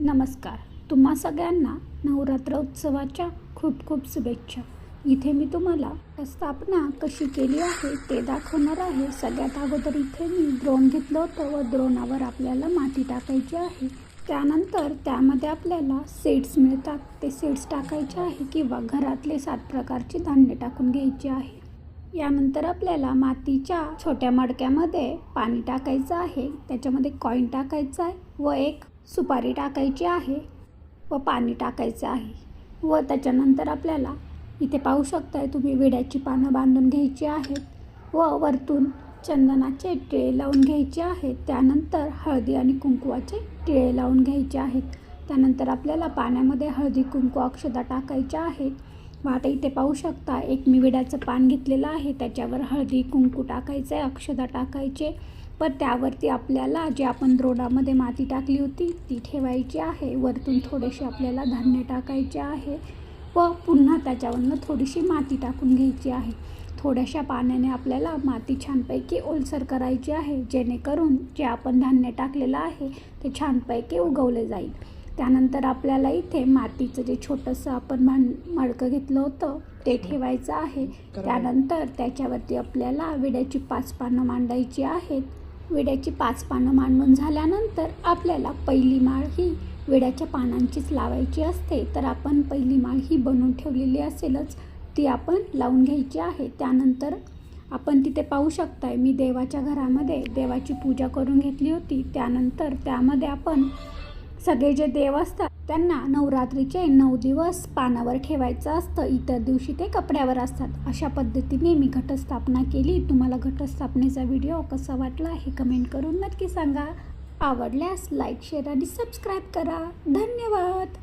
नमस्कार. तुम्हा सगळ्यांना नवरात्र उत्सवाच्या खूप खूप शुभेच्छा. इथे मी तुम्हाला स्थापना कशी केली आहे ते दाखवणार आहे. सगळ्यात अगोदर इथे मी द्रोण घेतलं होतं व द्रोणावर आपल्याला माती टाकायची आहे. त्यानंतर त्यामध्ये आपल्याला सीड्स मिळतात. ते सीड्स टाकायचे आहे किंवा घरातले सात प्रकारचे धान्य टाकून घ्यायचे आहे. यानंतर आपल्याला मातीच्या छोट्या मडक्यामध्ये पाणी टाकायचं आहे. त्याच्यामध्ये कॉईन टाकायचं आहे व एक सुपारी टाकायची आहे व पाणी टाकायचं आहे. व त्याच्यानंतर आपल्याला इथे पाहू शकताय तुम्ही विड्याची पानं बांधून घ्यायची आहेत व वरतून चंदनाचे टिळे लावून घ्यायचे आहेत. त्यानंतर हळदी आणि कुंकवाचे टिळे लावून घ्यायचे आहेत. त्यानंतर आपल्याला पाण्यामध्ये हळदी कुंकू अक्षदा टाकायच्या आहेत. व आता इथे पाहू शकता एक मी विड्याचं पान घेतलेलं आहे. त्याच्यावर हळदी कुंकू टाकायचं आहे अक्षदा टाकायचे. पण त्यावरती आपल्याला जे आपण द्रोडामध्ये माती टाकली होती ती ठेवायची आहे. वरतून थोडेसे आपल्याला धान्य टाकायचे आहे व पुन्हा त्याच्यावरनं थोडीशी माती टाकून घ्यायची आहे. थोड्याशा पाण्याने आपल्याला माती छानपैकी ओलसर करायची आहे जेणेकरून जे आपण धान्य टाकलेलं आहे ते छानपैकी उगवले जाईल. त्यानंतर आपल्याला इथे मातीचं जे छोटंसं आपण भां मडकं घेतलं होतं ते ठेवायचं आहे. त्यानंतर त्याच्यावरती आपल्याला विड्याची पाच पानं मांडायची आहेत. विड्याची पाच पानं मांडून झाल्यानंतर आपल्याला पहिली माळ ही विड्याच्या पानांचीच लावायची असते. तर आपण पहिली माळ ही बनवून ठेवलेली असेलच ती आपण लावून घ्यायची आहे. त्यानंतर आपण तिथे पाहू शकताय मी देवाच्या घरामध्ये देवाची पूजा करून घेतली होती. त्यानंतर त्यामध्ये आपण सगळे जे देव असतात त्यांना नवरात्रीचे नऊ दिवस पानावर ठेवायचं असतं. इतर दिवशी ते कपड्यावर असतात. अशा पद्धतीने मी घटस्थापना केली. तुम्हाला घटस्थापनेचा व्हिडिओ कसा वाटला हे कमेंट करून नक्की सांगा. आवडल्यास लाईक शेअर आणि सबस्क्राईब करा. धन्यवाद!